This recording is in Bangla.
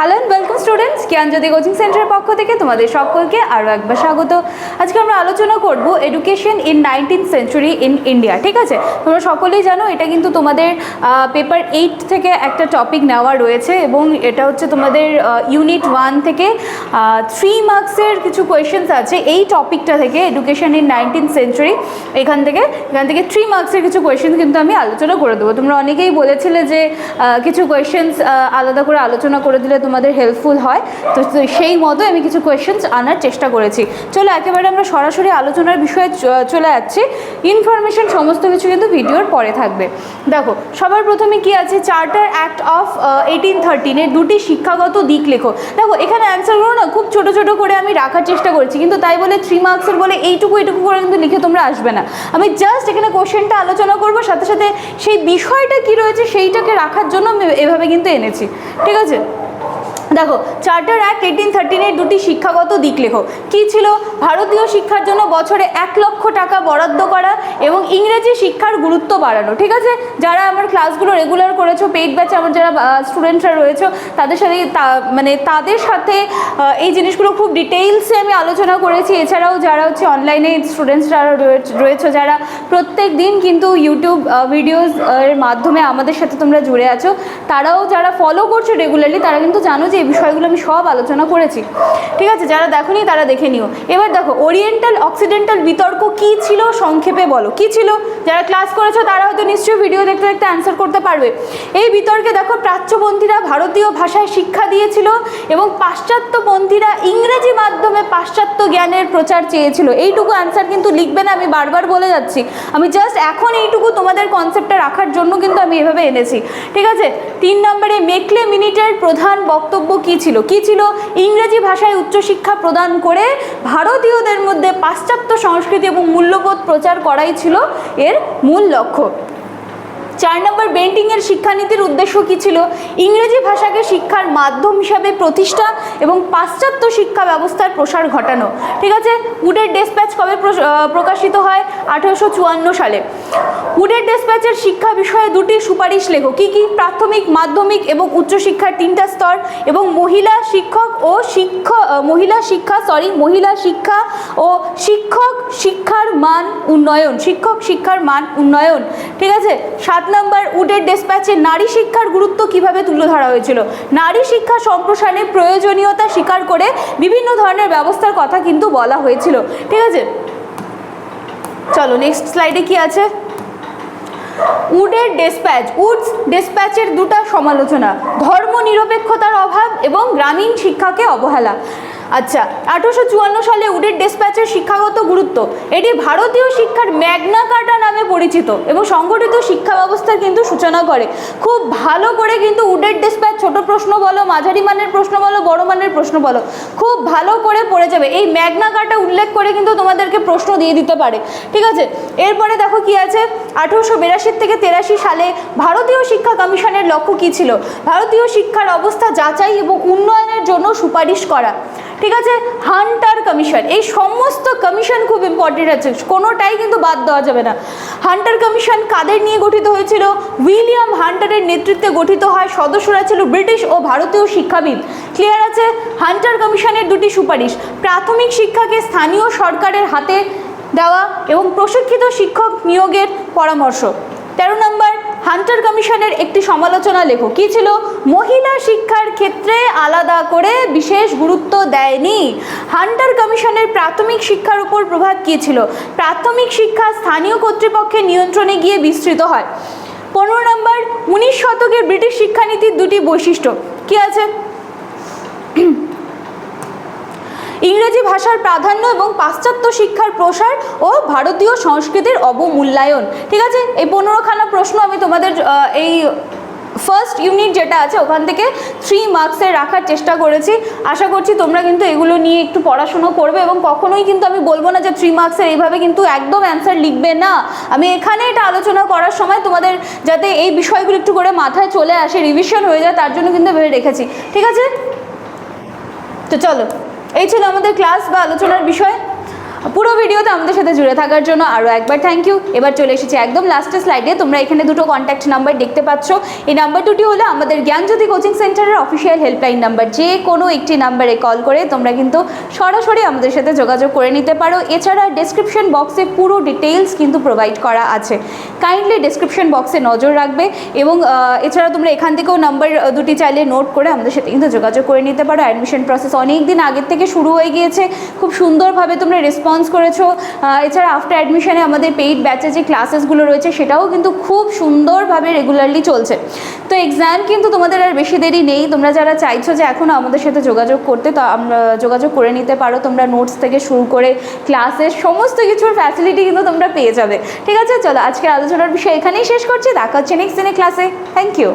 Hello and welcome students Gyanjyoti coaching সেন্টারের পক্ষ থেকে তোমাদের সকলকে আরও একবার স্বাগত। আজকে আমরা আলোচনা করব education in nineteen century in India ঠিক আছে? তোমরা সকলেই জানো, এটা কিন্তু তোমাদের পেপার এইট থেকে একটা টপিক নেওয়া রয়েছে এবং এটা হচ্ছে তোমাদের ইউনিট ওয়ান থেকে থ্রি মার্কসের কিছু কোয়েশ্চেন্স আছে এই টপিকটা থেকে এডুকেশন ইন নাইনটিন সেঞ্চুরি এখান থেকে এখান থেকে থ্রি মার্কসের কিছু কোয়েশ্চেন কিন্তু আমি আলোচনা করে দেবো। তোমরা অনেকেই বলেছিলে যে কিছু কোয়েশ্চেন্স আলাদা করে আলোচনা করে দিলে তোমাদের হেল্পফুল হয়। তো সেই মতো আমি কিছু কোয়েশ্চেন্স আনার চেষ্টা করেছি। চলো, একেবারে আমরা সরাসরি আলোচনার বিষয়ে চলে যাচ্ছি। ইনফরমেশন সমস্ত কিছু কিন্তু ভিডিওর পরে থাকবে। দেখো, সবার প্রথমে কি আছে? চার্টার অ্যাক্ট অফ এইটিন থার্টিনের দুটি শিক্ষাগত দিক লেখো। দেখো, এখানে অ্যান্সারগুলো না খুব ছোট ছোট করে আমি রাখার চেষ্টা করছি। কিন্তু তাই বলে থ্রি মার্কসের বলে এইটুকু এইটুকু করে কিন্তু লিখে তোমরা আসবে না। আমি জাস্ট এখানে কোশ্চেনটা আলোচনা করব, সাথে সাথে সেই বিষয়টা কি রয়েছে সেইটাকে রাখার জন্য আমি এভাবে কিন্তু এনেছি। ঠিক আছে? দেখো চার্টার অ্যাক্ট এইটিন থার্টিনের দুটি শিক্ষাগত দিক লেখো। কী ছিল? ভারতীয় শিক্ষার জন্য বছরে এক লক্ষ টাকা বরাদ্দ করা এবং ইংরেজি শিক্ষার গুরুত্ব বাড়ানো, ঠিক আছে? যারা আমার ক্লাসগুলো রেগুলার করেছ পেইড ব্যাচে আমার যারা স্টুডেন্টরা রয়েছে, তাদের সাথে মানে তাদের সাথে এই জিনিসগুলো খুব ডিটেইলসে আমি আলোচনা করেছি। এছাড়াও যারা হচ্ছে অনলাইনে স্টুডেন্টসরা রয়েছে, যারা প্রত্যেক দিন কিন্তু ইউটিউব ভিডিওস এর মাধ্যমে আমাদের সাথে তোমরা জুড়ে আছো, তারাও যারা ফলো করছ রেগুলারলি তারা কিন্তু জানো যে এই বিষয়গুলো আমি সব আলোচনা করেছি। ঠিক আছে, যারা দেখোনি তারা দেখে নিও। এবার দেখো ওরিয়েন্টাল অক্সিডেন্টাল বিতর্ক কি ছিল? সংক্ষেপে বলো। কি ছিল? যারা ক্লাস করেছ তারা হয়তো নিশ্চয়ই ভিডিও দেখতে দেখতে অ্যান্সার করতে পারবে। এই বিতর্কে দেখো, প্রাচ্যপন্থীরা ভারতীয় ভাষায় শিক্ষা দিয়েছিল এবং পাশ্চাত্যপন্থীরা ইংরেজি মাধ্যমে পাশ্চাত্য জ্ঞানের প্রচার চেয়েছিল। এইটুকু অ্যান্সার কিন্তু লিখবে না, আমি বারবার বলে যাচ্ছি। আমি জাস্ট এখন এইটুকু তোমাদের কনসেপ্টটা রাখার জন্য কিন্তু আমি এভাবে এনেছি। ঠিক আছে? তিন নম্বরে, মেকলে মিনিটের প্রধান বক্তব্য কি ছিল? কি ছিল? ইংরেজি ভাষায় উচ্চশিক্ষা প্রদান করে ভারতীয়দের মধ্যে পাশ্চাত্য সংস্কৃতি এবং মূল্যবোধ প্রচার করাই ছিল এর মূল লক্ষ্য। চার নম্বর বেন্টিংয়ের শিক্ষানীতির উদ্দেশ্য কী ছিল? ইংরেজি ভাষাকে শিক্ষার মাধ্যম হিসাবে প্রতিষ্ঠা এবং পাশ্চাত্য শিক্ষা ব্যবস্থার প্রসার ঘটানো। ঠিক আছে? উডের ডেসপ্যাচ কবে প্রকাশিত হয়? আঠেরোশো চুয়ান্ন সালে। উডের ডেসপ্যাচের শিক্ষা বিষয়ে দুটি সুপারিশ লেখো। কী কী? প্রাথমিক, মাধ্যমিক এবং উচ্চশিক্ষার তিনটা স্তর এবং মহিলা শিক্ষক ও শিক্ষক মহিলা শিক্ষা সরি মহিলা শিক্ষা ও শিক্ষক শিক্ষার মান উন্নয়ন। শিক্ষক শিক্ষার মান উন্নয়ন। ঠিক আছে? সাত নম্বর উডের ডেসপ্যাচে নারী শিক্ষার গুরুত্ব কীভাবে তুলে ধরা হয়েছিল? নারী শিক্ষা সম্প্রসারণের প্রয়োজনীয়তা স্বীকার করে বিভিন্ন ধরনের ব্যবস্থার কথা কিন্তু বলা হয়েছিল। ঠিক আছে? চলো নেক্সট স্লাইডে কি আছে? উডের ডেসপ্যাচ উডস ডেসপ্যাচের দুটা সমালোচনা ধর্ম নিরপেক্ষতার অভাব এবং গ্রামীণ শিক্ষাকে অবহেলা। আচ্ছা আঠারোশো চুয়ান্ন সালে উডের ডেসপ্যাচের শিক্ষাগত গুরুত্ব। এটি ভারতীয় শিক্ষার ম্যাগনা কার্টা নামে পরিচিত এবং সংগঠিত শিক্ষা ব্যবস্থার কিন্তু সূচনা করে। খুব ভালো করে কিন্তু উডের ডেসপ্যাচ ছোট প্রশ্ন বলো, মাঝারি মানের প্রশ্ন বলো, বড় মানের প্রশ্ন বলো, খুব ভালো করে পড়ে যাবে। এই ম্যাগনা কার্টা উল্লেখ করে কিন্তু তোমাদেরকে প্রশ্ন দিয়ে দিতে পারে। ঠিক আছে? এরপরে দেখো কি আছে? আঠেরোশো বিরাশি থেকে তেরাশি সালে ভারতীয় শিক্ষা কমিশনের লক্ষ্য কী ছিল? ভারতীয় শিক্ষার অবস্থা যাচাই এবং উন্নয়নের জন্য সুপারিশ করা। ঠিক আছে? হান্টার কমিশন এই সমস্ত কমিশন খুব ইম্পর্টেন্ট আছে। কোনোটাই কিন্তু বাদ দেওয়া যাবে না। হান্টার কমিশন কাদের নিয়ে গঠিত হয়েছিল? উইলিয়াম হান্টারের নেতৃত্বে গঠিত হয় সদস্যরা ছিল ব্রিটিশ ও ভারতীয় শিক্ষাবিদ। ক্লিয়ার আছে? হান্টার কমিশনের দুটি সুপারিশ। প্রাথমিক শিক্ষাকে স্থানীয় সরকারের হাতে দেওয়া এবং প্রশিক্ষিত শিক্ষক নিয়োগের পরামর্শ। তেরো নম্বর হান্টার কমিশনের একটি সমালোচনা লেখো। কি ছিল? মহিলা শিক্ষার ক্ষেত্রে আলাদা করে বিশেষ গুরুত্ব দেয়নি। হান্টার কমিশনের প্রাথমিক শিক্ষার উপর প্রভাব কী ছিল? প্রাথমিক শিক্ষা স্থানীয় কর্তৃপক্ষের নিয়ন্ত্রণে গিয়ে বিস্তৃত হয়। পনেরো নম্বর, উনিশ শতকের ব্রিটিশ শিক্ষানীতির দুটি বৈশিষ্ট্য। কি আছে? ইংরেজি ভাষার প্রাধান্য এবং পাশ্চাত্য শিক্ষার প্রসার ও ভারতীয় সংস্কৃতির অবমূল্যায়ন। ঠিক আছে? এই পনেরোখানা প্রশ্ন আমি তোমাদের এই ফার্স্ট ইউনিট যেটা আছে, ওখান থেকে থ্রি মার্কসের রাখার চেষ্টা করেছি। আশা করছি তোমরা কিন্তু এগুলো নিয়ে একটু পড়াশুনো করবে এবং কখনোই কিন্তু আমি বলব না যে থ্রি মার্কসের এইভাবে কিন্তু একদম অ্যান্সার লিখবে না। আমি এখানে এটা আলোচনা করার সময় তোমাদের যাতে এই বিষয়গুলো একটু করে মাথায় চলে আসে রিভিশন হয়ে যায়, তার জন্য কিন্তু ভেবে রেখেছি। ঠিক আছে? তো চলো। এই ছিল আমাদের ক্লাস বা আলোচনার বিষয়। ভিডিওতে আমাদের সাথে জুড়ে থাকার জন্য আরও একবার থ্যাংক ইউ এবার চলে এসেছি একদম লাস্টের স্লাইডে তোমরা এখানে দুটো কন্ট্যাক্ট নাম্বার দেখতে পাচ্ছ। এই নাম্বার দুটি হলো আমাদের Gyanjyoti coaching centre official helpline number যে কোনো একটি নাম্বারে কল করে তোমরা কিন্তু সরাসরি আমাদের সাথে যোগাযোগ করে নিতে পারো। এছাড়া ডেসক্রিপশন বক্সে পুরো ডিটেলস কিন্তু প্রোভাইড করা আছে। কাইন্ডলি ডেসক্রিপশন বক্সে নজর রাখবে এবং এছাড়া তোমরা এখান থেকেও নাম্বার দুটি চাইলে নোট করে আমাদের সাথে কিন্তু যোগাযোগ করে নিতে পারো। অ্যাডমিশন প্রসেস অনেক দিন আগের থেকে শুরু হয়ে গিয়েছে। খুব সুন্দরভাবে তোমরা রেসপন্স করেছ। আহ, এছাড়া আফটার অ্যাডমিশনে আমাদের পেইড ব্যাচে যে ক্লাসেসগুলো রয়েছে সেটাও কিন্তু খুব সুন্দরভাবে রেগুলারলি চলছে। তো এক্সাম কিন্তু তোমাদের আর বেশি দেরি নেই। তোমরা যারা চাইছো যে এখনও আমাদের সাথে যোগাযোগ করতে তো আমরা যোগাযোগ করে নিতে পারো। তোমরা নোটস থেকে শুরু করে ক্লাসের সমস্ত কিছুর ফ্যাসিলিটি কিন্তু তোমরা পেয়ে যাবে। ঠিক আছে? চলো আজকের আলোচনার বিষয় এখানেই শেষ করছি। দেখা হচ্ছে নেক্সট দিনে ক্লাসে থ্যাংক ইউ